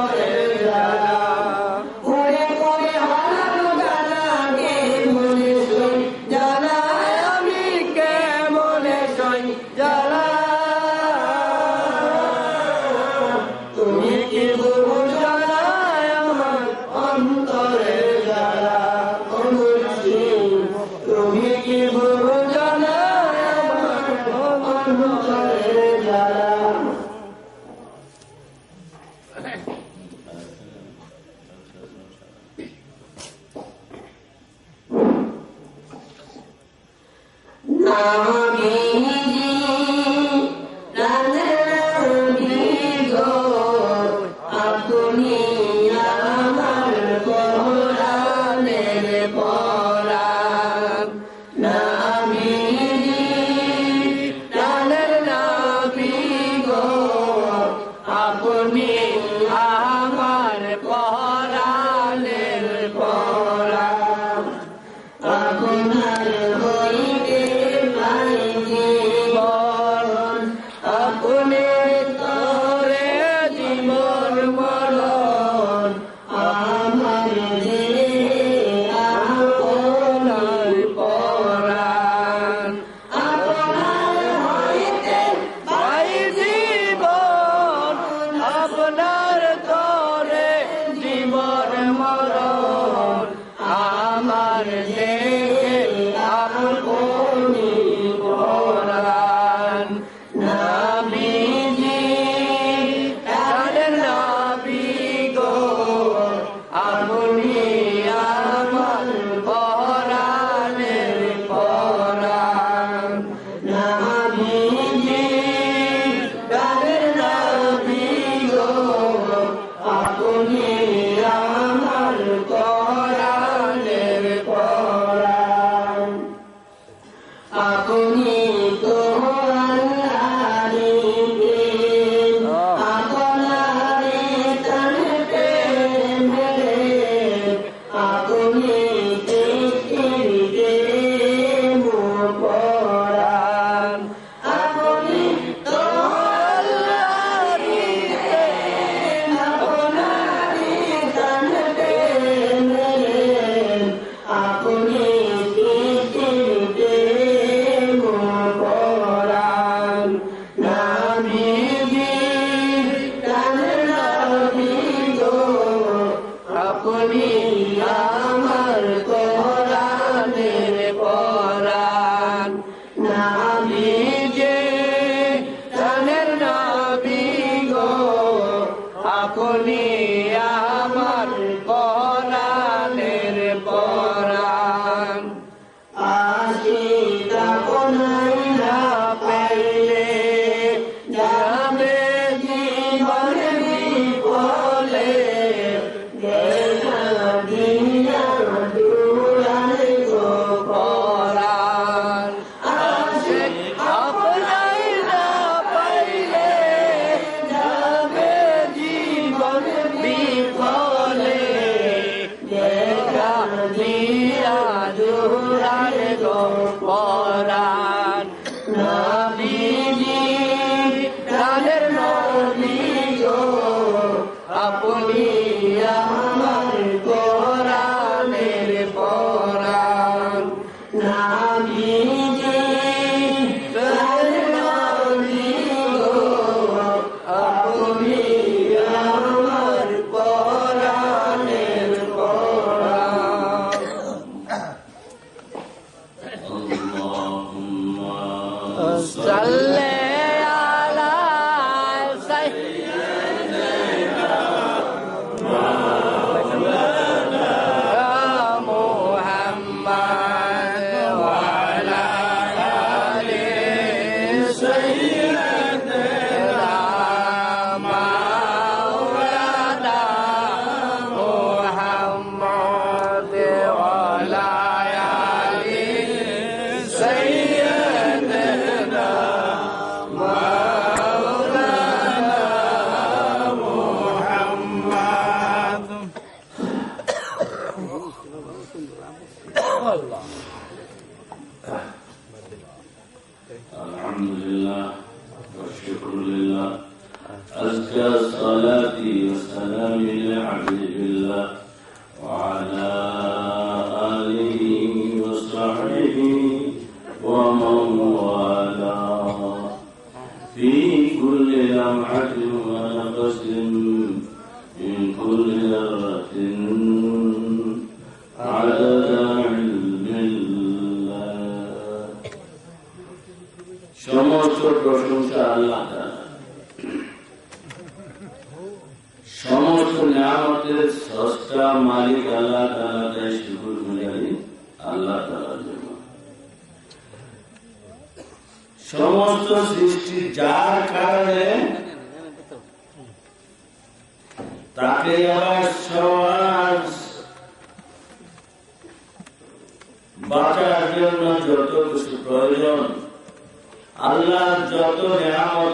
অন্তরে Amen.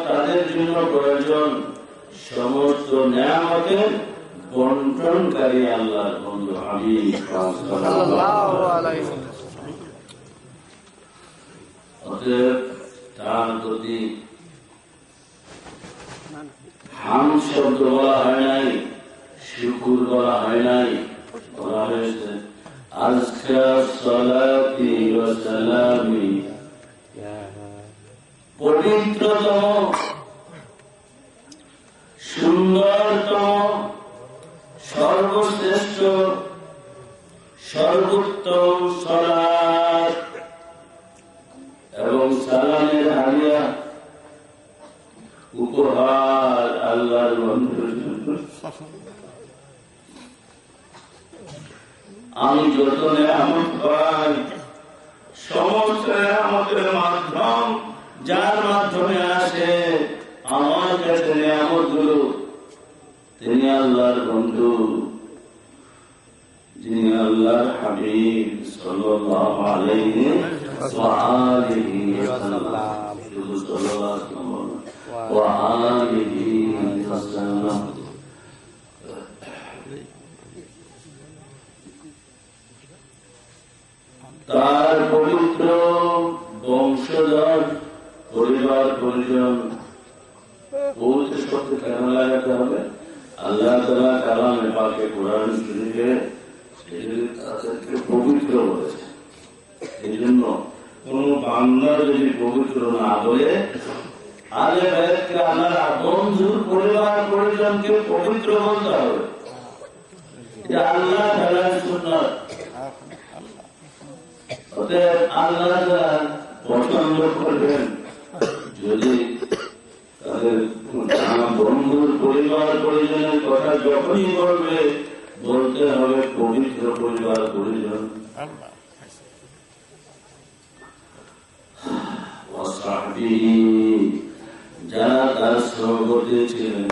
তাদের জন্য প্রয়োজন সমস্ত নিয়ামতের বন্টনকারী আল্লাহর বন্ধু আমি অতএব তার প্রতি হাম শব্দ বলা হয় নাই শুকুর বলা হয় নাই। বলা হয়েছে আজকা সলাতি ওয়া সালামি পবিত্রতম, সুন্দরতম, সর্বশ্রেষ্ঠ, সর্বোত্তম সলাৎ এবং সালামের হারিয়া উপহার আল্লাহর বন্ধুর জন্য। আমি যত নেয়ামত পাই সমস্ত নেয়ামতের মাধ্যম যার মাধ্যমে আসে আমার কাছে নেয়ামতগুলো তিনি আল্লাহর বন্ধু যিনি আল্লাহর তার পরিবার, পরিজন পৌঁছে কেন লাগাতে হবে আল্লাহ তালা কালামে পাকে কোরআন শরীফে তাদেরকে পবিত্র বলেছে এই জন্য কোন বান্দার যদি পবিত্র না বলে বন্ধুর পরিবার পরিজনকে পবিত্র বলতে হবে আল্লাহ অতএব আল্লাহ পছন্দ করবেন। যদি তাদের বন্ধুর পরিবার পরিজনের কথা যখনই বলবে বলতে হবে পবিত্র পরিবার পরিজন। যারা তার সহবর্তী ছিলেন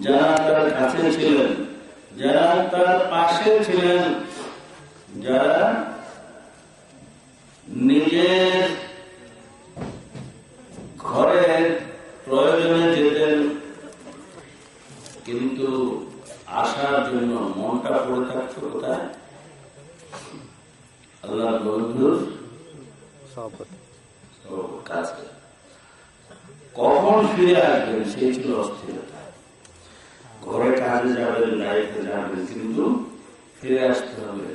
যারা তার কাছে ছিলেন যারা তার পাশে ছিলেন যারা নিজের ঘরের প্রয়োজনে যেতেন কিন্তু আসার জন্য মনটা পড়ে থাকতো কোথায়? আল্লাহ বন্ধুর কাছে কখন ফিরে আসবেন? সেই ছিল অস্থিরতা। ঘরে কাজে যাবেন লাইফে যাবেন কিন্তু ফিরে আসতে হবে।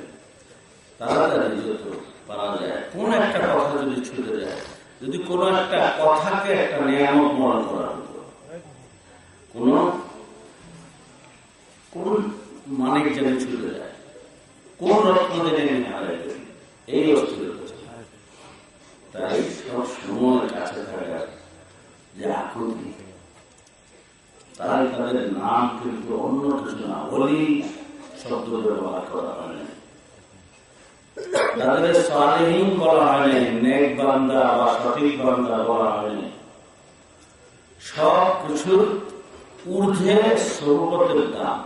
তাড়াতাড়ি যত পারা যায়। কোন একটা কথা যদি ছুটে যায় যদি কোন একটা কথাকে একটা নিয়ামক মনে করা হতো, কোন মানিক যেন ছুটে যায়, কোন রত্ন যেন এই অস্থিরতা তাই সব সময় কাছে থাকার যে আকুতি, তাই তাদের নাম কিন্তু অন্য কিছু না, বলি শব্দ ব্যবহার করা হয় তাদের সালেহীন বলা হয়নি নেক বান্দা বা সঠিক বান্দা বলা হয়নি। সব কিছুর ঊর্ধ্বে স্বরূপতের দাম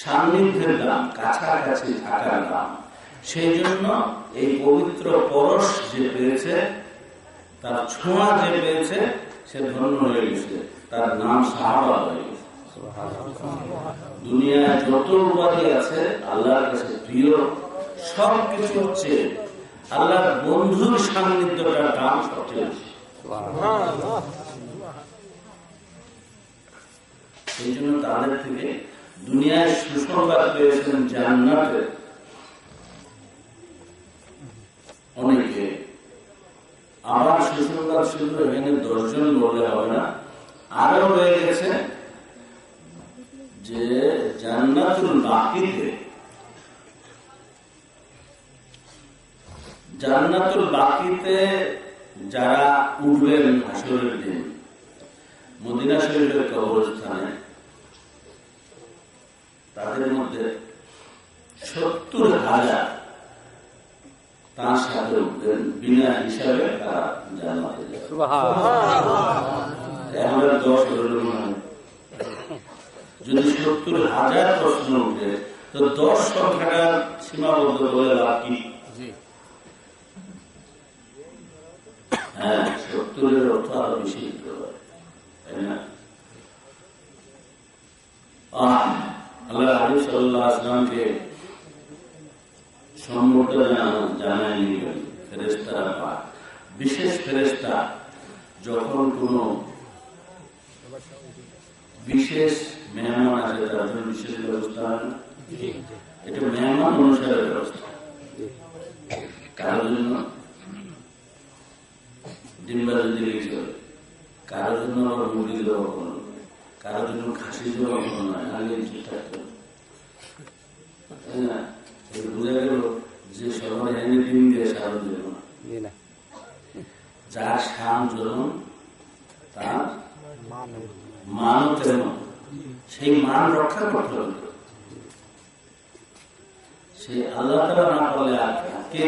সান্নিধ্যের দাম কাছাকাছি থাকার দাম। সেই জন্য এই পবিত্র পরশ যে পেয়েছে তার ছোঁয়া যে পেয়েছে সে ধন্য হয়ে গেছে। তার নাম সাহাবা হয়ে গেছে। দুনিয়ায় যত উপাধি আছে আল্লাহর কাছে প্রিয় সব কিছু হচ্ছে আল্লাহর বন্ধুর সান্নিধ্যটার দাম সবচেয়ে বেশি সেই জন্য তাদের থেকে দুনিয়ায় সুসংবাদ পেয়েছেন জান্নাতে অনেকে। আবার সুসংবাদ শুধু এখানে দশজন বললে হবে না। আরও রয়ে গেছে বাকিতে যারা উঠবেন হাসরের দিন মদিনা শরীফের কবরস্থানে তাদের মধ্যে সত্তর হাজার তার সাথে উঠবেন বিনা হিসাবে তারা জান্নাতে যাবে। দশ যদি সত্তর হাজার প্রশ্ন উঠে তো দশ সংখ্যাটা সীমাবদ্ধ করে লাভ কি? হ্যাঁ সত্তরের অর্থ আরও বেশি হতে পারে বিশেষ যখন কোনো বিশেষ মেহমান আসে তার জন্য বিশেষ ব্যবস্থা এটা মেহমান অনুসারে ব্যবস্থা কারোর জন্য ডিম্বাজ দিলেই চলে কারোর জন্য আবার মুরগি দেওয়া কোনো কারোর জন্য খাসি দেওয়া কোনো নয় আগে ঠিক তাই না? বোঝা গেল যে সবাই এনে ডিম দিয়ে সারা দেব না। যার শান যেমন তার মানও তেমন। সেই মান রক্ষা করতে হবে। সেই আল্লাহ তারা না পারলে আর কে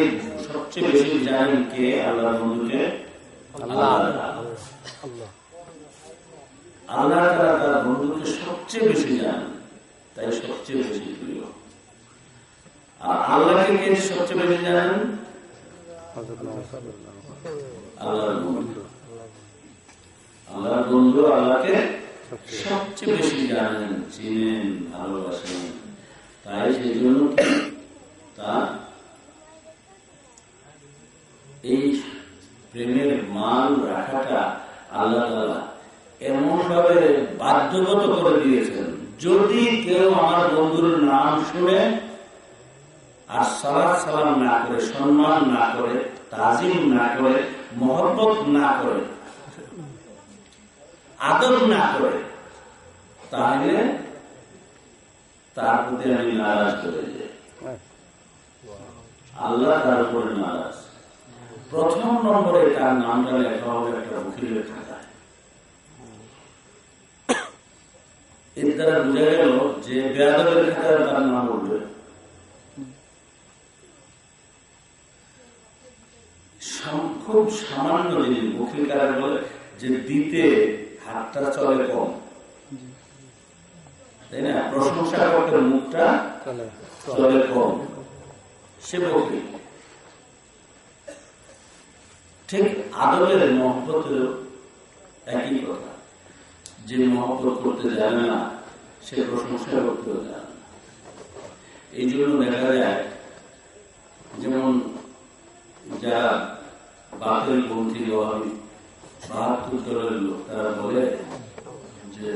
সবচেয়ে বেশি জানেন কে? আল্লাহ বন্ধুকে। আল্লাহ তারা বন্ধুকে সবচেয়ে বেশি জানেন তাই সবচেয়ে বেশি প্রিয় আর আল্লাহকে কে সবচেয়ে বেশি জানেন আল্লাহর বন্ধু আল্লাহর বন্ধু আল্লাহকে সবচেয়ে বেশি জানেন চিনেন ভালোবাসেন তাই সেই জন্য তা এই প্রেমের মান রাখাটা আল্লাহ তালা এমন ভাবে বাধ্যগত করে দিয়েছেন। যদি কেউ আমার বন্ধুর নাম শুনে আর সালাদ সালাম না করে সম্মান না করে তাজিম না করে মহব্বত না করে আদর না করে তাহলে তার প্রতি আমি নারাজ করে যাই। আল্লাহ তার উপরে নারাজ। প্রথম নম্বরে তার নামটা লেখা হবে একটা উকিলের খাতায় এর দ্বারা বোঝা গেল যে বেয়াদবের খাতায় তার নাম উঠবে খুব সামান্য জিনিস উকিল কারা বলে যে দিতে হাতটা চলে কম। তাই না? প্রশংসা করতে মুখটা চলে কম। সে বকিল ঠিক আদরের মহব্বতের একই কথা। যে মহব্বত করতে জানে না, সে প্রশংসা করতেও জানে না। এই জন্য দেখা যায়, যেমন যারা বাপের পন্থী ওয়াহাবি বাহাত্তর দলের লোক, তারা বলে যে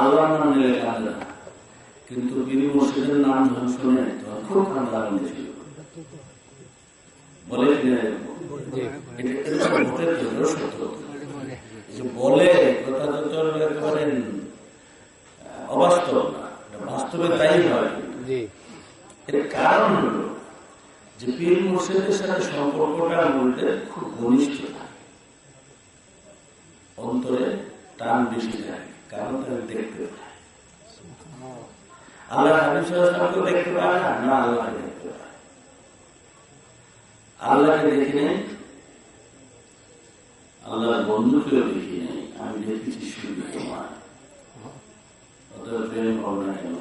আল্লাহ নাম নিলে কান্দে কিন্তু পীর মুর্শিদের নাম যখন শুনে তখন কান্দা আনন্দ ছিল বলে কিনা এরকম? এটা- এটা ভোটের জন্য সত্য। বলে কথা তো একেবারে অবাস্তব না। বাস্তবে তাই হয় এর কারণ হলো যে পীর মুর্শিদের সাথে সম্পর্কটা বলতে খুব ঘনিষ্ঠ অন্তরে টান বেশি থাকে কারণ তাকে দেখতে পায়। আল্লাহ হাবিব দেখতে পায় না? না। আল্লাহকে দেখি নেই আল্লাহর বন্ধুকেও দেখি নেই আমি দেখেছি শুধু তোমার। অতএব প্রেম হবে না কেন?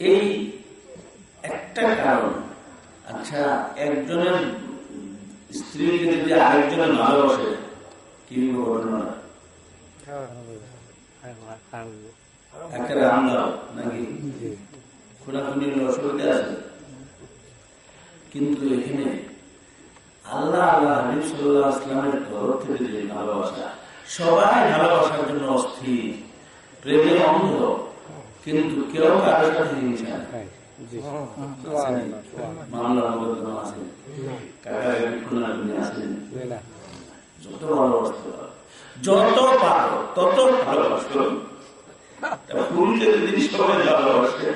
এই একটা কারণ আচ্ছা একজনের স্ত্রীকে যদি আরেকজনের ভালোবাসে কি ঘটনা? একটা রান্না নাকি? খুনাখুনির অসুবিধা আছে? কিন্তু এখানে আল্লাহ আল্লাহ হাবিব সাল্লাহ আসলামের তরফ থেকে যে ভালোবাসা সবাই ভালোবাসার জন্য অস্থির প্রেমে অন্ধ কিন্তু কেউ কারোর সাথে হিংসা যত ভালোবাসতে যত পারো তত সবাই ভালোবাসে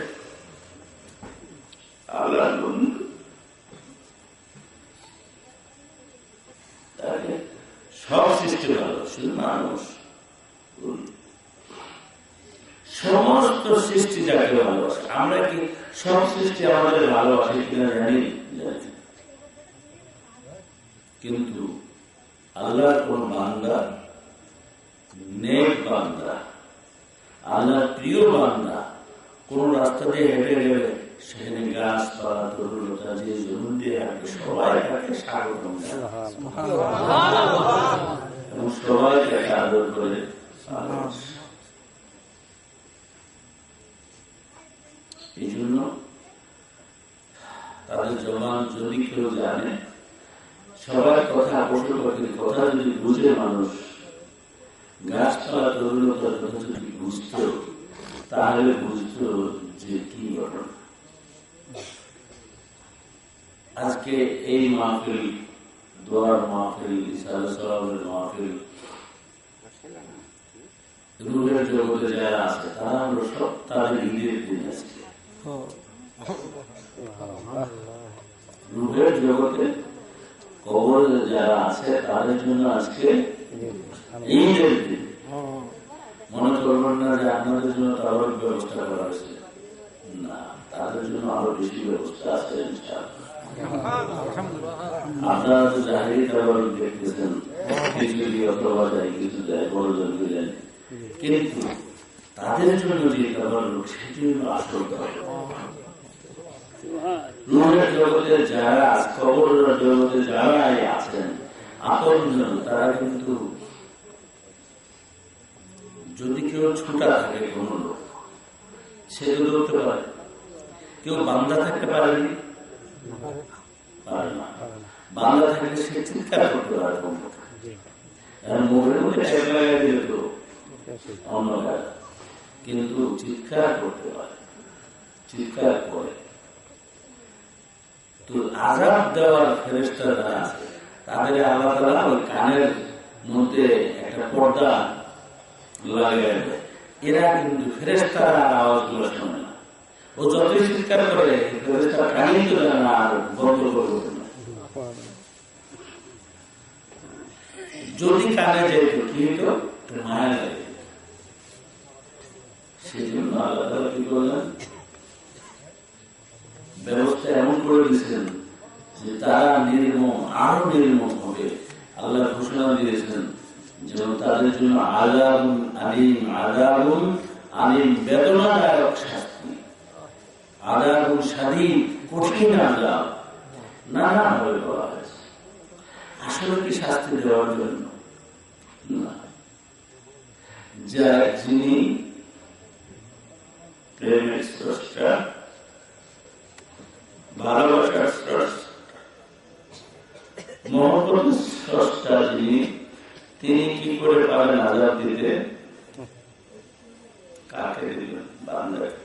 আল্লাহ বন্ধু তাকে সব সৃষ্টি ভালো শুধু মানুষ সমস্ত সৃষ্টি যাকে ভালোবাসে আমরা কি সব সৃষ্টি আমাদের ভালোবাসে কিনা জানি কিন্তু আল্লাহর কোন বান্দা, নেক বান্দা আল্লাহর প্রিয় বান্দা, কোন রাস্তা দিয়ে হেঁটে গেলে সেখানে গাছপালা তরুলতা যে জমিন দিয়ে হাঁটে সবাই তাকে স্বাগত এবং সবাই তাকে আদর করে। এই জন্য তাদের জবান যদি কেউ জানে সবার কথা পশু কথা যদি বুঝে মানুষ, গাছপালা তরুণতার কথা যদি বুঝত, তাহলে বুঝত যে কি ঘটনা। আজকে এই মাহফিল, দোয়ার মাহফিল ইসালের মাহফিল রুহের জগতে যারা আছে, তারা আমরা সব তাদের ঈদের দিন আজকে। রুহের জগতে কবরে যারা আছে, তাদের জন্য আজকে ঈদের দিন। মনে করবেন না যে আপনাদের জন্য তাদের ব্যবস্থা করা হয়েছে। না, তাদের জন্য আরও বেশি ব্যবস্থা আছে, ইনশাআল্লাহ। আপনারা তো জাহিরি তাবার দেখতেছেন খিচুড়ি অথবা যাই কিছু দেয় বড় জনকে দেন কিন্তু তাদের জন্য যে তাবার সেটি আসল জগতে যারা খবর জগতে যারাই আছেন আপনজন তারা কিন্তু যদি কেউ ছুটা থাকে কোন লোক সেগুলো হতে পারে। কেউ বান্দা থাকতে পারেনি কিন্তু চিৎকার করতে পারে চিৎকার করে তো আজাদ দেওয়ার ফেরেস্তা যারা আছে, তাদের ওই কানের মধ্যে একটা পর্দা এরা কিন্তু ফেরেস্তারা আওয়াজগুলো শোনে ও যতই চিৎকার করে যদি কানে যেত কি হতো মায়া লাগে। সেই জন্য আল্লাহ কি করলেন ব্যবস্থা এমন করে দিয়েছেন যে তারা নির্মম, আরও নির্মম হবে। আল্লাহ ঘোষণা দিয়েছেন যেমন তাদের জন্য আজাবুন আলিম আজাবুন আলিম বেদনাদায়ক কঠিন আসলে শাস্তি দেওয়ার জন্য? যিনি প্রেমের ভালোবাসার যিনি, তিনি কি করে পারেন আজাদ দিতে কাকে দিলেন বান্দাকে তাহলে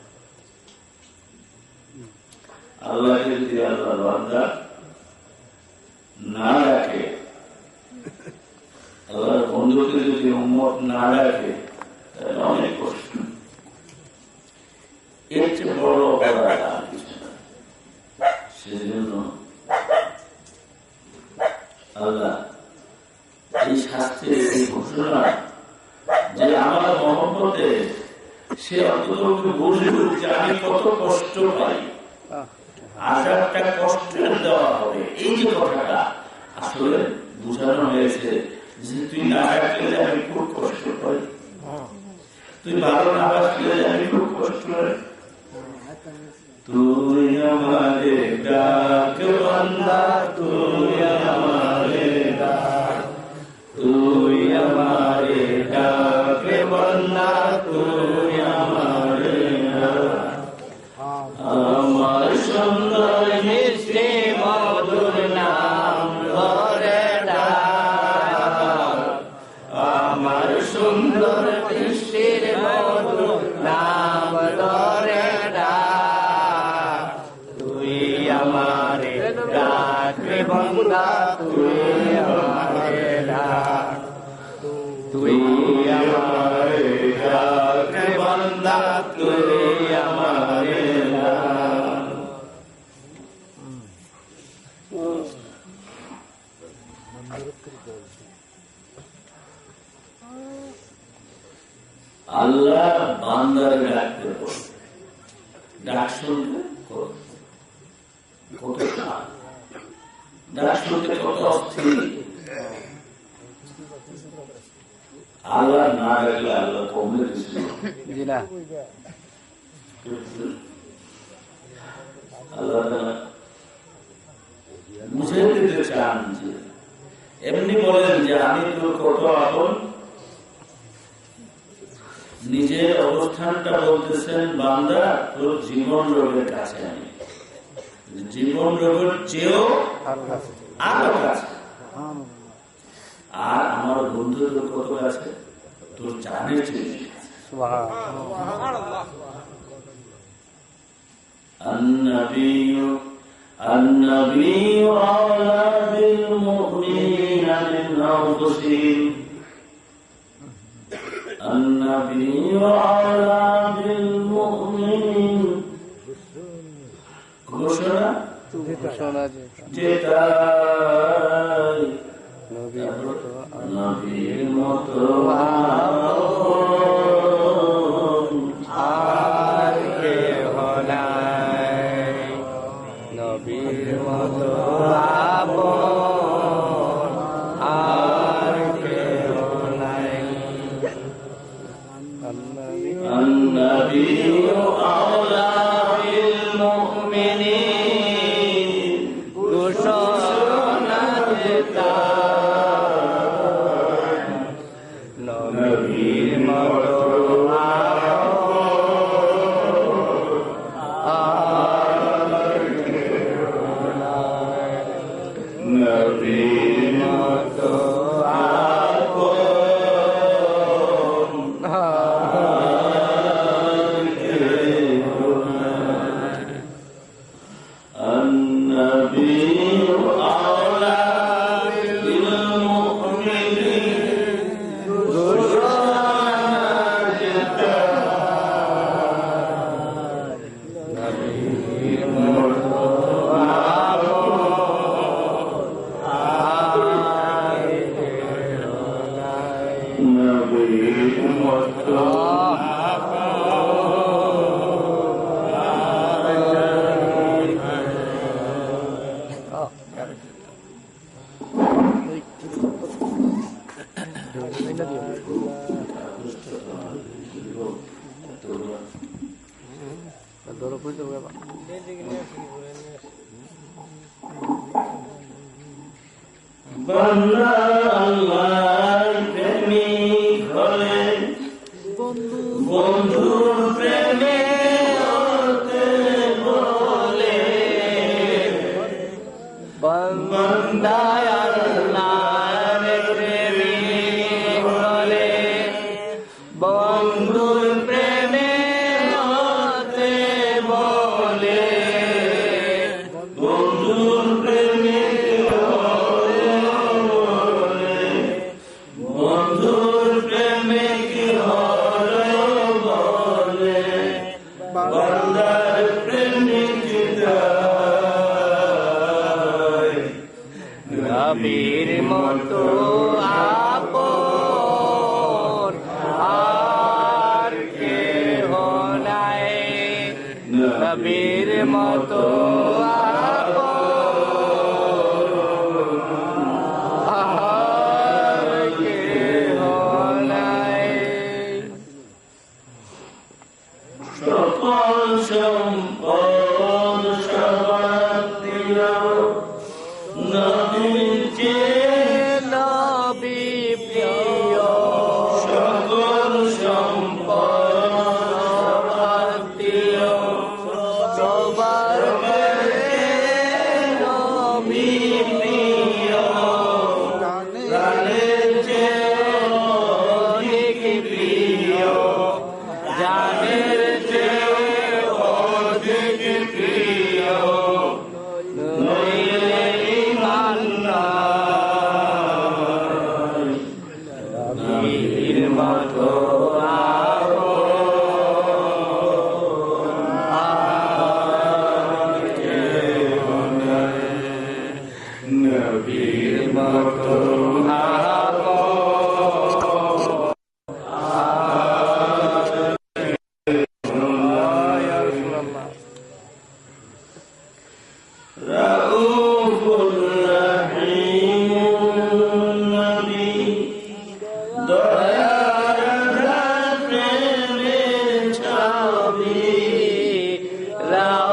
আল্লাহকে যদি আল্লাহ বান্দা না ডাকে আল্লাহর বন্ধুকে যদি উম্মত না ডাকে তাহলে অনেক কষ্ট আল্লাহ না আল্লাহ আল্লাহ চান যে এমনি বলেন যে আমি তো কত আপন নিজের অবস্থানটা বলতেছেন বান্দা তোর জীবন রোগের কাছে আমি। জীবন রোগের চেয়েও আরও কাছে। আর আমার বন্ধুদের লোক কত আছে? তোর জানে ঘোষণা? ঘোষণা যেটা নবীর মতো নবীর মতো ধরো পড়ে বাবা বাংলা আল্লাহ নবীর মতো love.